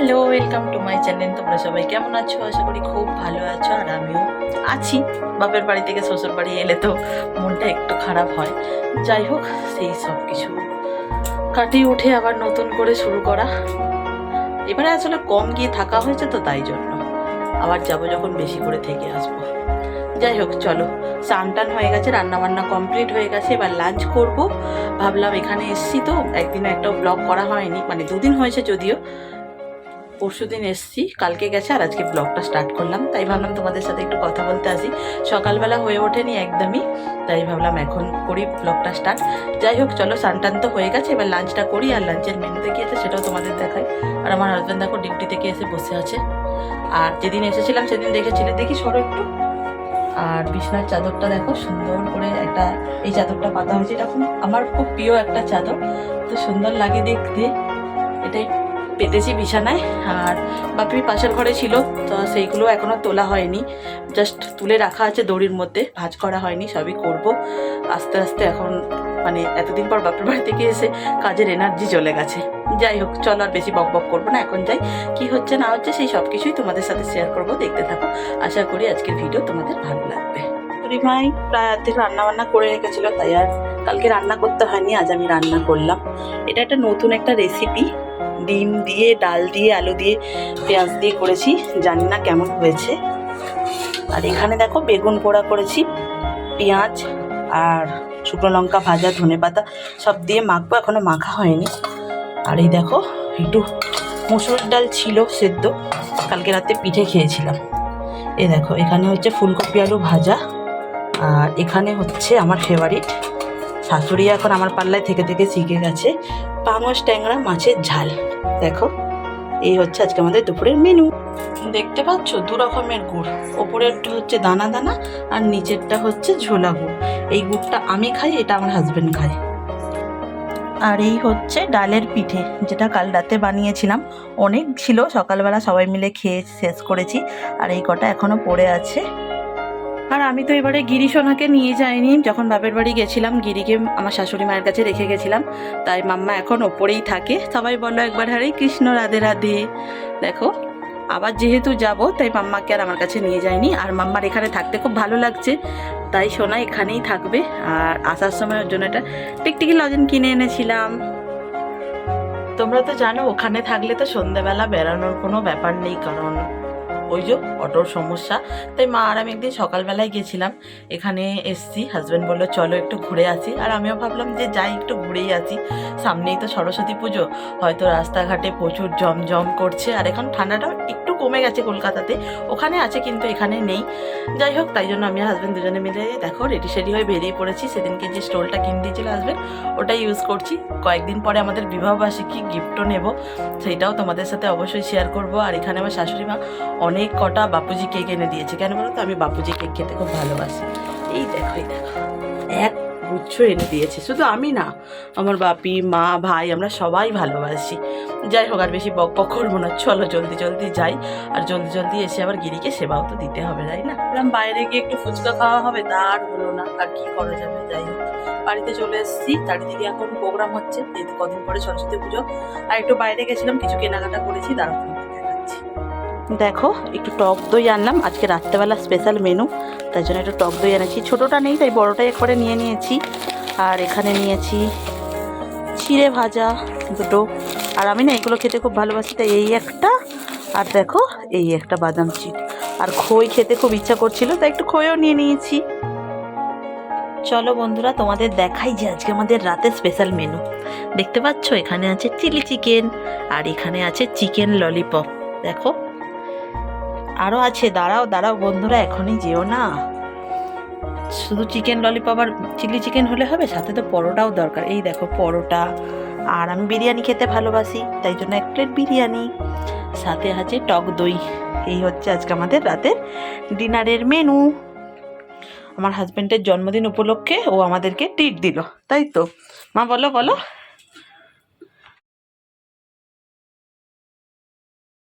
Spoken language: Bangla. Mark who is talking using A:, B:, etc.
A: Hello welcome to my channel তোমরা সবাই কেমন আছো? আশা করি খুব ভালো আছো আর আমিও আছি। বাপের বাড়ি থেকে শ্বশুর বাড়ি এলে তো মনটা একটু খারাপ হয়। যাই হোক, সেই সব কিছু কাটিয়ে উঠে আবার নতুন করে শুরু করা। এবারে আসলে কম গিয়ে থাকা হয়েছে তো তাই জন্য। আবার যাব যখন বেশি করে থেকে আসব। যাই হোক, চলো। স্নান টান হয়ে গেছে রান্না বান্না কমপ্লিট হয়ে গেছে। এবার লাঞ্চ করব। ভাবলাম এখানে এসছি তো, একদিনও একটা ব্লগ করা হয়নি। মানে দুদিন হয়েছে যদিও। পরশু দিন এসছি, কালকে গেছে আর আজকে ব্লগটা স্টার্ট করলাম। তাই ভাবলাম তোমাদের সাথে একটু কথা বলতে আসি। সকালবেলা হয়ে ওঠেনি একদমই, তাই ভাবলাম এখন করি ব্লগটা স্টার্ট যাই হোক, চলো সানটান তো হয়ে গেছে, এবার লাঞ্চটা করি আর লাঞ্চের মেনুতে কি আছে সেটাও তোমাদের দেখাই। আর আমার হাজব্যান্ড দেখো ডিউটি থেকে এসে বসে আছে। আর যেদিন এসেছিলাম সেদিন দেখেছিলে। দেখি সরো একটু। আর বিছনার চাদরটা দেখো, সুন্দর করে একটা এই চাদরটা পাতা হয়েছে। এটা আমার খুব প্রিয় একটা চাদর। তো সুন্দর লাগে দেখতে। এটাই পেতেছি বিছানায় আর বাপি পাশের ঘরে ছিল, তো সেইগুলো এখনও তোলা হয়নি। জাস্ট তুলে রাখা আছে দড়ির মধ্যে, ভাজ করা হয়নি, সবই করব। আস্তে আস্তে এখন মানে এতদিন পর বাপের বাড়ি থেকে এসে কাজের এনার্জি চলে গেছে। যাই হোক, চলো আর বেশি বক বক করব না, এখন যাই। কি হচ্ছে না হচ্ছে সেই সব কিছুই তোমাদের সাথে শেয়ার করব, দেখতে থাকো। আশা করি আজকের ভিডিও তোমাদের ভালো লাগবে। রিমাই প্রায় অর্ধেক রান্না বান্না করে রেখেছিল, তাই আর কালকে রান্না করতে হয়নি, আজ আমি রান্না করলাম। এটা একটা নতুন একটা রেসিপি ডিম দিয়ে, ডাল দিয়ে, আলু দিয়ে, পেঁয়াজ দিয়ে করেছি। জানি না কেমন হয়েছে। আর এখানে দেখো বেগুন পোড়া করেছি, পেঁয়াজ আর শুকনো লঙ্কা ভাজা, ধনে পাতা সব দিয়ে মাখবো, এখনও মাখা হয়নি। আর এই দেখো, একটু মুসুর ডাল ছিল সেদ্ধ, কালকে রাতে পিঠে খেয়েছিলাম। এ দেখো, এখানে হচ্ছে ফুলকপি আলু ভাজা, আর এখানে হচ্ছে আমার ফেভারিট শাশুড়ি এখন আমার পাল্লায় থেকে থেকে শিখে গেছে পাঙস ট্যাংরা মাছের ঝাল। দেখো, এই হচ্ছে আজকে আমাদের দুপুরের মেনু দেখতে পাচ্ছ? দু রকমের গুড়। ওপরেরটা হচ্ছে দানা দানা আর নিচেরটা হচ্ছে ঝোলা গুড়। এই গুড়টা আমি খাই, এটা আমার হাজব্যান্ড খায়। আর এই হচ্ছে ডালের পিঠে, যেটা কাল রাতে বানিয়েছিলাম। অনেক ছিল, সকালবেলা সবাই মিলে খেয়ে শেষ করেছি। আর এই কটা এখনও পড়ে আছে। আর আমি তো এবারে গিরি সোনাকে নিয়ে যাইনি। যখন বাপের বাড়ি গেছিলাম, গিরিকে আমার শাশুড়ি মায়ের কাছে রেখে গেছিলাম। তাই মাম্মা এখন ওপরেই থাকে। সবাই বলো একবার হারে কৃষ্ণ, রাধে রাধে। দেখো, আবার যেহেতু যাব, তাই মাম্মাকে আর আমার কাছে নিয়ে যায়নি আর মাম্মার এখানে থাকতে খুব ভালো লাগছে। তাই সোনা এখানেই থাকবে। আর আসার সময় ওর জন্য একটা টিকটিকি লজেন কিনে এনেছিলাম। তোমরা তো জানো, ওখানে থাকলে তো সন্ধ্যাবেলা বেড়ানোর কোনো ব্যাপার নেই, কারণ ওই যে অটোর সমস্যা। তাই মা আর আমি একদিন সকালবেলায় গেছিলাম। এখানে এসছি। হাজব্যান্ড বলল, চলো একটু ঘুরে আসি। আর আমিও ভাবলাম যে যাই, একটু ঘুরেই আসি। সামনেই তো সরস্বতী পুজো। হয়তো রাস্তাঘাটে প্রচুর জমজম করছে। আর এখন ঠান্ডাটাও একটু কমে গেছে কলকাতাতে। ওখানে আছে কিন্তু এখানে নেই। যাই হোক, তাই জন্য আমি হাজব্যান্ড দুজনে মিলে দেখো রেডি সেডি হয়ে বেরিয়ে পড়েছি। সেদিনকে যে স্টোলটা কিনে দিয়েছিল হাজব্যান্ড ওটাই ইউজ করছি। কয়েকদিন পরে আমাদের বিবাহবার্ষিকী গিফটও নেব। সেইটাও তোমাদের সাথে অবশ্যই শেয়ার করব। আর এখানে আমার শাশুড়ি মা অনেক কটা বাপুজি কেক এনে দিয়েছে। কেন বলো তো? আমি বাপুজি কেক খেতে খুব ভালোবাসি। এই দেখো এই দেখো। এক গুচ্ছ এনে দিয়েছে। শুধু আমি না, আমার বাপি, মা, ভাই, আমরা সবাই ভালোবাসি। যাই হোক, আর বেশি বক বক করব না। চলো, জলদি জলদি যাই। আর জলদি জলদি এসে আবার গিরিকে সেবাও তো দিতে হবে, তাই না? বললাম, বাইরে গিয়ে একটু ফুচকা খাওয়া হবে, তা আর হলো না। আর কি করা যাবে? যাই হোক, বাড়িতে চলে এসেছি। চারিদিকে এখন প্রোগ্রাম হচ্ছে। কদিন পরে সরস্বতী পুজো। আর একটু বাইরে গেছিলাম, কিছু কেনাকাটা করেছি দেখাচ্ছি দেখো, একটু টক দই আনলাম। আজকে রাত্রেবেলা স্পেশাল মেনু তাই জন্য একটু টক দই এনেছি। ছোটোটা নেই, তাই বড়োটাই একবারে নিয়ে নিয়েছি। আর এখানে নিয়েছি চিড়ে ভাজা দুটো। আর আমি না এগুলো খেতে খুব ভালোবাসি, তাই এই একটা আর দেখো, এই একটা বাদাম চিট আর খই খেতে খুব ইচ্ছা করছিল, তাই একটু খইও নিয়ে নিয়েছি। চলো বন্ধুরা, তোমাদের দেখাই যে আজকে আমাদের রাতের স্পেশাল মেনু দেখতে পাচ্ছ, এখানে আছে চিলি চিকেন আর এখানে আছে চিকেন ললিপপ দেখো। আরও আছে, দাঁড়াও দাঁড়াও, বন্ধুরা, এখনই যেও না। শুধু চিকেন ললিপপ আর চিলি চিকেন হলে হবে, সাথে তো পরোটাও দরকার। এই দেখো পরোটা, আর আমি বিরিয়ানি খেতে ভালোবাসি, তাই জন্য এক প্লেট বিরিয়ানি। সাথে আছে টক দই, এই হচ্ছে আজকে আমাদের রাতের ডিনারের মেনু আমার হাজব্যান্ডের জন্মদিন উপলক্ষে ও আমাদেরকে ট্রিট দিল, তাই তো? মা, বলো বলো।